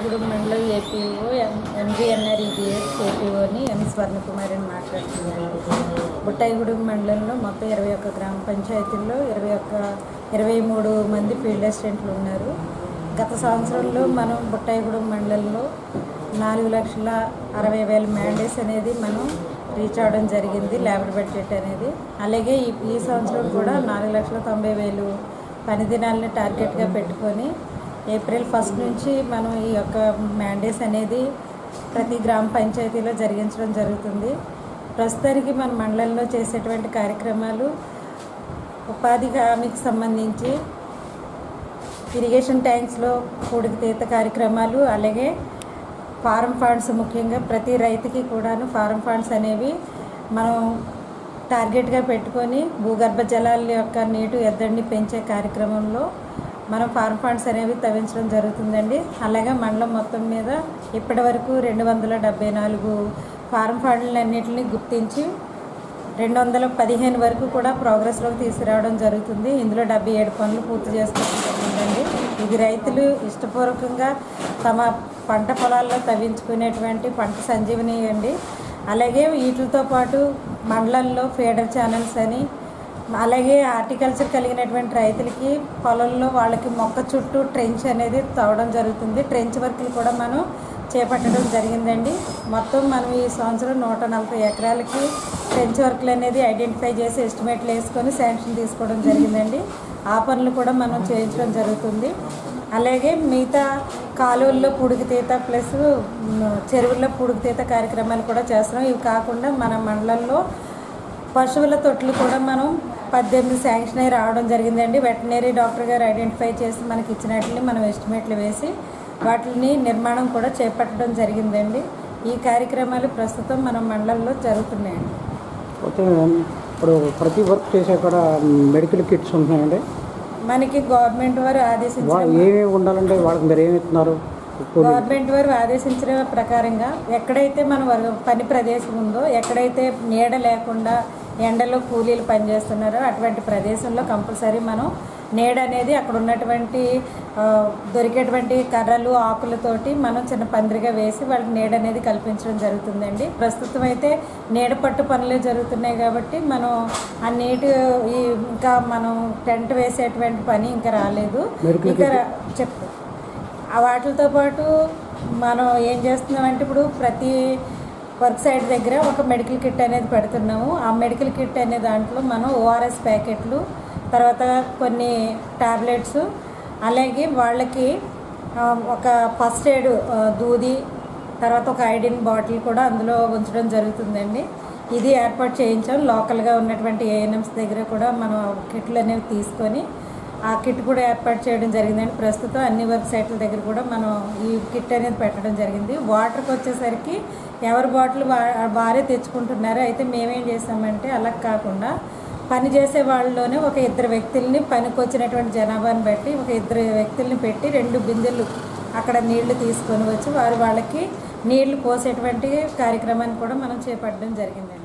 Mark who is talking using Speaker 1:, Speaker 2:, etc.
Speaker 1: మండలం ఏపీఓ ఎం ఎంజీఎన్ఆర్ఈడిఎస్ ఏపీఓని ఎం స్వర్ణకుమారిని మాట్లాడుతున్నాను బుట్టాయిగూడెం మండలంలో మొత్తం ఇరవై ఒక్క గ్రామ పంచాయతీల్లో ఇరవై ఒక్క ఇరవై మూడు మంది ఫీల్డ్ అసిస్టెంట్లు ఉన్నారు. గత సంవత్సరంలో మనం బుట్టాయిగూడెం మండలంలో నాలుగు లక్షల అరవై వేల మ్యాండేస్ అనేది మనం రీచ్ అవ్వడం జరిగింది లేబర్ బడ్జెట్ అనేది. అలాగే ఈ ఈ సంవత్సరం కూడా నాలుగు లక్షల తొంభై వేలు పని దినాలని టార్గెట్గా పెట్టుకొని ఏప్రిల్ ఫస్ట్ నుంచి మనం ఈ యొక్క మ్యాండేస్ అనేది ప్రతి గ్రామ పంచాయతీలో జరిగించడం జరుగుతుంది. ప్రస్తుతానికి మన మండలంలో చేసేటువంటి కార్యక్రమాలు ఉపాధి హామీకి సంబంధించి ఇరిగేషన్ ట్యాంక్స్లో కూడిక తీత కార్యక్రమాలు అలాగే ఫారం ఫండ్స్ ముఖ్యంగా ప్రతి రైతుకి కూడాను ఫారం ఫండ్స్ అనేవి మనం టార్గెట్గా పెట్టుకొని భూగర్భ జలాల యొక్క నీటి ఎద్దడిని పెంచే కార్యక్రమంలో మనం ఫార్మ్ ఫండ్స్ అనేవి తవ్వించడం జరుగుతుందండి. అలాగే మండలం మొత్తం మీద ఇప్పటి వరకు రెండు వందల డెబ్బై నాలుగు ఫార్మ్ ఫండ్లన్నింటినీ గుర్తించి రెండు వందల పదిహేను వరకు కూడా ప్రోగ్రెస్లోకి తీసుకురావడం జరుగుతుంది. ఇందులో డెబ్బై ఏడు పనులు పూర్తి చేసుకోవడం జరిగిందండి ఇది రైతులు ఇష్టపూర్వకంగా తమ పంట పొలాల్లో తవ్వించుకునేటువంటి పంట సంజీవని అండి. అలాగే వీటితో పాటు మండలంలో ఫీడర్ ఛానల్స్ అని అలాగే హార్టికల్చర్ కలిగినటువంటి రైతులకి పొలంలో వాళ్ళకి మొక్క చుట్టూ ట్రెంచ్ అనేది తవ్వడం జరుగుతుంది. ట్రెంచ్ వర్క్లు కూడా మనం చేపట్టడం జరిగిందండి. మొత్తం మనం ఈ సంవత్సరం నూట నలభై ఎకరాలకి ట్రెంచ్ వర్క్లు అనేది ఐడెంటిఫై చేసి ఎస్టిమేట్లు వేసుకొని శాంక్షన్ తీసుకోవడం జరిగిందండి. ఆ పనులు కూడా మనం చేయించడం జరుగుతుంది. అలాగే మిగతా కాలువల్లో పుడుకుతీత ప్లస్ చెరువుల్లో పుడుకుతీత కార్యక్రమాలు కూడా చేస్తున్నాం. ఇవి కాకుండా మన మండలంలో పశువుల తొట్లు కూడా మనం పద్దెనిమిది శాంక్షన్ అయి రావడం జరిగిందండి. వెటనరీ డాక్టర్ గారు ఐడెంటిఫై చేసి మనకి ఇచ్చినట్లని మనం ఎస్టిమేట్లు వేసి వాటిని నిర్మాణం కూడా చేపట్టడం జరిగిందండి. ఈ కార్యక్రమాలు ప్రస్తుతం మన మండలంలో జరుగుతున్నాయండి.
Speaker 2: అయితే ఇప్పుడు ప్రతి వర్క్ చేసే కూడా మెడికల్ కిట్స్ ఉంటున్నాయండి?
Speaker 1: మనకి గవర్నమెంట్ వారు
Speaker 2: వా
Speaker 1: ఆదేశించిన
Speaker 2: ఏమేమి ఉండాలంటే వాళ్ళకి మీరు ఏమి ఇస్తున్నారు?
Speaker 1: గవర్నమెంట్ వారు ఆదేశించిన ప్రకారంగా ఎక్కడైతే మన పని ప్రదేశం ఉందో ఎక్కడైతే నీడ లేకుండా ఎండలో కూలీలు పనిచేస్తున్నారో. అటువంటి ప్రదేశంలో కంపల్సరీ మనం నీడ అనేది అక్కడ ఉన్నటువంటి దొరికేటువంటి కర్రలు ఆకులతోటి మనం చిన్న పందిరిగా వేసి వాళ్ళకి నీడ అనేది కల్పించడం జరుగుతుందండి. ప్రస్తుతం అయితే నీడ పట్టు పనులే జరుగుతున్నాయి కాబట్టి మనం ఆ నీటి ఈ ఇంకా మనం టెంట్ వేసేటువంటి పని ఇంకా రాలేదు. ఇంకా చెప్ వాటితో పాటు మనం ఏం చేస్తున్నామంటే ఇప్పుడు ప్రతి వర్క్ సైడ్ దగ్గర ఒక మెడికల్ కిట్ అనేది పెడుతున్నాము. ఆ మెడికల్ కిట్ అనే దాంట్లో మనం ఓఆర్ఎస్ ప్యాకెట్లు తర్వాత కొన్ని టాబ్లెట్స్ అలాగే వాళ్ళకి ఒక ఫస్ట్ ఎయిడ్ దూది తర్వాత ఒక ఐడిన్ బాటిల్ కూడా అందులో ఉంచడం జరుగుతుందండి. ఇది ఏర్పాటు చేయించాం. లోకల్గా ఉన్నటువంటి ఏఎన్ఎంస్ దగ్గర కూడా మనం కిట్లు అనేవి తీసుకొని ఆ కిట్ కూడా ఏర్పాటు చేయడం జరిగిందండి. ప్రస్తుతం అన్ని వెబ్సైట్ల దగ్గర కూడా మనం ఈ కిట్ అనేది పెట్టడం జరిగింది. వాటర్కి వచ్చేసరికి ఎవరి బాటిల్ వారే తెచ్చుకుంటున్నారు అయితే మేమేం చేసామంటే అలా కాకుండా పని చేసే వాళ్ళలోనే ఒక ఇద్దరు వ్యక్తుల్ని పనికి వచ్చినటువంటి జనాభాని బట్టి ఒక ఇద్దరు వ్యక్తుల్ని పెట్టి రెండు బిందెలు అక్కడ నీళ్ళు తీసుకొని వచ్చి వారు వాళ్ళకి నీళ్ళు పోసేటువంటి కార్యక్రమాన్ని కూడా మనం చేపట్టడం జరిగింది